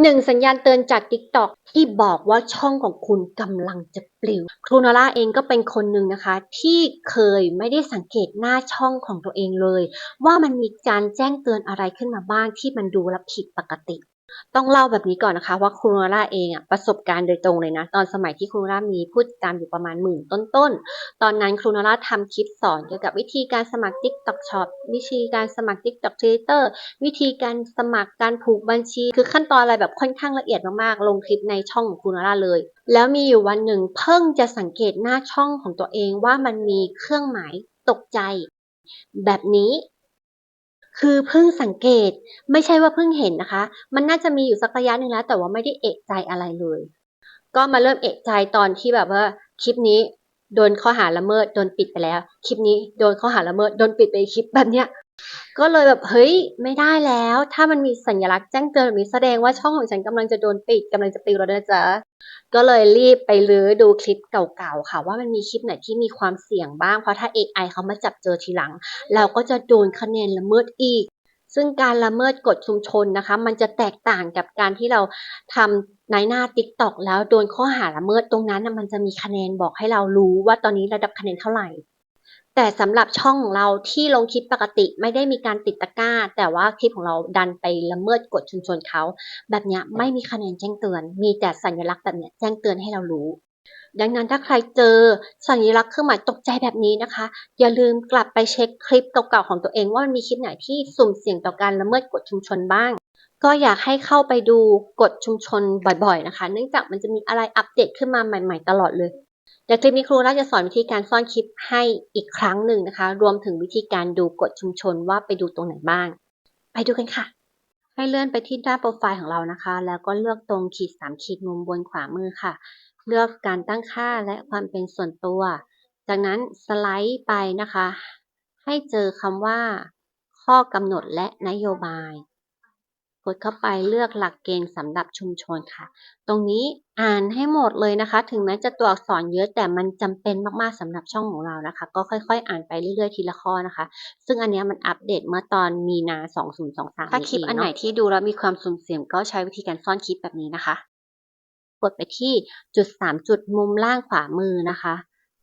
หนึ่งสัญญาณเตือนจาก TikTok ที่บอกว่าช่องของคุณกำลังจะปลิว ครูนาร่าเองก็เป็นคนหนึ่งนะคะ ที่เคยไม่ได้สังเกตหน้าช่องของตัวเองเลย ว่ามันมีการแจ้งเตือนอะไรขึ้นมาบ้างที่มันดูแลผิดปกติ ต้องเล่าแบบนี้ก่อนนะคะว่าครูโนล่าเองอะประสบการณ์โดยตรงเลยนะ ตอนสมัยที่ครูโนล่ามีผู้ติดตามอยู่ประมาณหมื่นต้นๆตอนนั้นครูโนล่าทำคลิปสอนเกี่ยวกับวิธีการสมัคร TikTok Shop วิธีการสมัคร TikTok Creator วิธีการสมัครการผูกบัญชี คือขั้นตอนอะไรแบบค่อนข้างละเอียดมากๆ ลงคลิปในช่องของครูโนล่าเลย แล้วมีอยู่วันหนึ่งเพิ่งจะสังเกตหน้าช่องของตัวเองว่ามันมีเครื่องหมายตกใจ แบบนี้ คือเพิ่งสังเกต ไม่ใช่ว่าเพิ่งเห็นนะคะ มันน่าจะมีอยู่สักระยะหนึ่งแล้ว แต่ว่าไม่ได้เอกใจอะไรเลย ก็มาเริ่มเอกใจตอนที่แบบว่าคลิปนี้โดนข้อหาละเมิดโดนปิดไปแล้ว คลิปนี้โดนข้อหาละเมิดโดนปิดไปคลิปแบบเนี้ย ก็เลยแบบเฮ้ยไม่ได้แล้ว ถ้ามันมีสัญลักษณ์แจ้งเตือนแบบนี้แสดงว่าช่องของฉันกำลังจะโดนปิดกำลังจะปิวแล้วนะจ๊ะก็เลยรีบไปรื้อดูคลิปเก่าๆค่ะ ว่ามันมีคลิปไหนที่มีความเสี่ยงบ้างเพราะถ้า AI เขามาจับเจอทีหลัง เราก็จะโดนคะแนนละเมิดอีก ซึ่งการละเมิดกฎชุมชนนะคะ มันจะแตกต่างกับการที่เราทำในหน้า TikTok แล้วโดนข้อหาละเมิดตรงนั้นน่ะมันจะมีคะแนนบอกให้เรารู้ว่าตอนนี้ระดับคะแนนเท่าไหร่ แต่สำหรับช่องของเราที่ลงคลิปปกติไม่ได้มีการติดตะกร้า แต่ว่าคลิปของเราดันไปละเมิดกฎชุมชนเขา แบบเนี้ยไม่มีคะแนนแจ้งเตือน มีแต่สัญลักษณ์แบบเนี้ยแจ้งเตือนให้เรารู้ ดังนั้นถ้าใครเจอสัญลักษณ์เครื่องหมายตกใจแบบนี้นะคะ อย่าลืมกลับไปเช็คคลิปเก่าๆของตัวเองว่ามันมีคลิปไหนที่สุ่มเสี่ยงต่อการละเมิดกฎชุมชนบ้าง ก็อยากให้เข้าไปดูกฎชุมชนบ่อยๆนะคะ เนื่องจากมันจะมีอะไรอัปเดตขึ้นมาใหม่ ๆ ตลอดเลย เดี๋ยวคลิปนี้ครูน่าจะสอนวิธีการซ่อนคลิปให้อีกครั้งหนึ่งนะคะ รวมถึงวิธีการดูกฎชุมชนว่าไปดูตรงไหนบ้าง ไปดูกันค่ะ ให้เลื่อนไปที่หน้าโปรไฟล์ของเรานะคะ แล้วก็เลือกตรงขีดสามขีดมุมบนขวามือค่ะ เลือกการตั้งค่าและความเป็นส่วนตัว จากนั้นสไลด์ไปนะคะ ให้เจอคำว่า ข้อกำหนดและนโยบาย กดเข้าไปเลือกหลักเกณฑ์สำหรับชุมชนค่ะ ตรงนี้อ่านให้หมดเลยนะคะ ถึงแม้จะตัวอักษรเยอะแต่มันจำเป็นมากๆสำหรับช่องของเรานะคะ ก็ค่อยๆ อ่านไปเรื่อยๆทีละข้อนะคะ ซึ่งอันเนี้ยมันอัปเดตเมื่อตอนมีนา 2023 ถ้าคลิปอันไหนที่ดูแล้วมีความสุ่มเสี่ยงก็ใช้วิธีการซ่อนคลิปแบบนี้นะคะ กดไปที่จุด 3 จุดมุมล่างขวามือนะคะ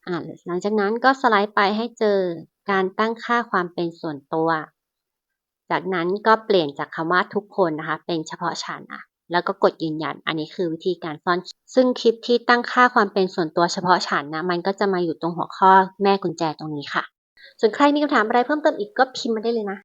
อ่าหลังจากนั้นก็สไลด์ไปให้เจอการตั้งค่าความเป็นส่วนตัว จากนั้นก็เปลี่ยนจากคำว่าทุกคนนะคะ เป็นเฉพาะฉันนะแล้วก็กดยืนยัน อันนี้คือวิธีการซ่อน ซึ่งคลิปที่ตั้งค่าความเป็นส่วนตัวเฉพาะฉันนะ มันก็จะมาอยู่ตรงหัวข้อแม่กุญแจตรงนี้ค่ะ ส่วนใครมีคำถามอะไรเพิ่มเติมอีกก็พิมพ์มาได้เลยนะ